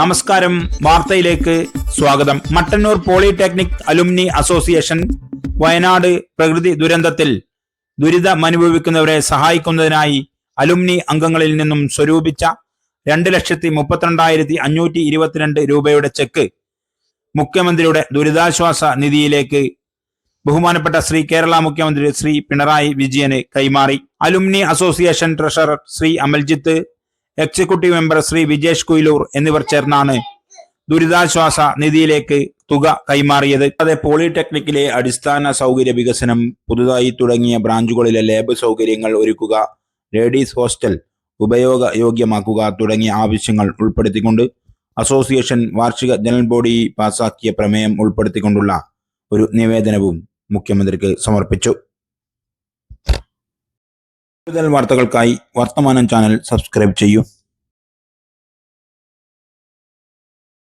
നമസ്കാരം. വാർത്തയിലേക്ക് സ്വാഗതം. Mattannur polytechnic alumni association Wayanad പ്രകൃതി ദുരന്തത്തിൽ ദുരിതമനുഭവിക്കുന്നവരെ സഹായിക്കുന്നതിനായി അലുമിനി അംഗങ്ങളിൽ നിന്നും സ്വരൂപിച്ച രണ്ട് ലക്ഷത്തി മുപ്പത്തിരണ്ടായിരത്തി അഞ്ഞൂറ്റി ഇരുപത്തിരണ്ട് രൂപയുടെ ചെക്ക് മുഖ്യമന്ത്രിയുടെ ദുരിതാശ്വാസ നിധിയിലേക്ക് ബഹുമാനപ്പെട്ട ശ്രീ കേരള മുഖ്യമന്ത്രി ശ്രീ പിണറായി വിജയന് കൈമാറി. Alumni association treasurer Shri Amaljith executive member Shri Vijesh Kuyilur എന്നിവർ ചേർന്നാണ് ദുരിതാശ്വാസ നിധിയിലേക്ക് തുക കൈമാറിയത്. അതെ പോളിടെക്നിക്കിലെ അടിസ്ഥാന സൗകര്യ വികസനം പുതുതായി തുടങ്ങിയ ബ്രാഞ്ചുകളിലെ ലാബ് സൗകര്യങ്ങൾ ഒരുക്കുക ലേഡീസ് ഹോസ്റ്റൽ ഉപയോഗ യോഗ്യമാക്കുക തുടങ്ങിയ ആവശ്യങ്ങൾ ഉൾപ്പെടുത്തിക്കൊണ്ട് അസോസിയേഷൻ വാർഷിക ജനറൽ ബോഡി പാസാക്കിയ പ്രമേയം ഉൾപ്പെടുത്തിക്കൊണ്ടുള്ള ഒരു നിവേദനവും മുഖ്യമന്ത്രിക്ക് സമർപ്പിച്ചു. കൂടുതൽ വാർത്തകൾക്കായി വർത്തമാനം ചാനൽ സബ്സ്ക്രൈബ് ചെയ്യൂ.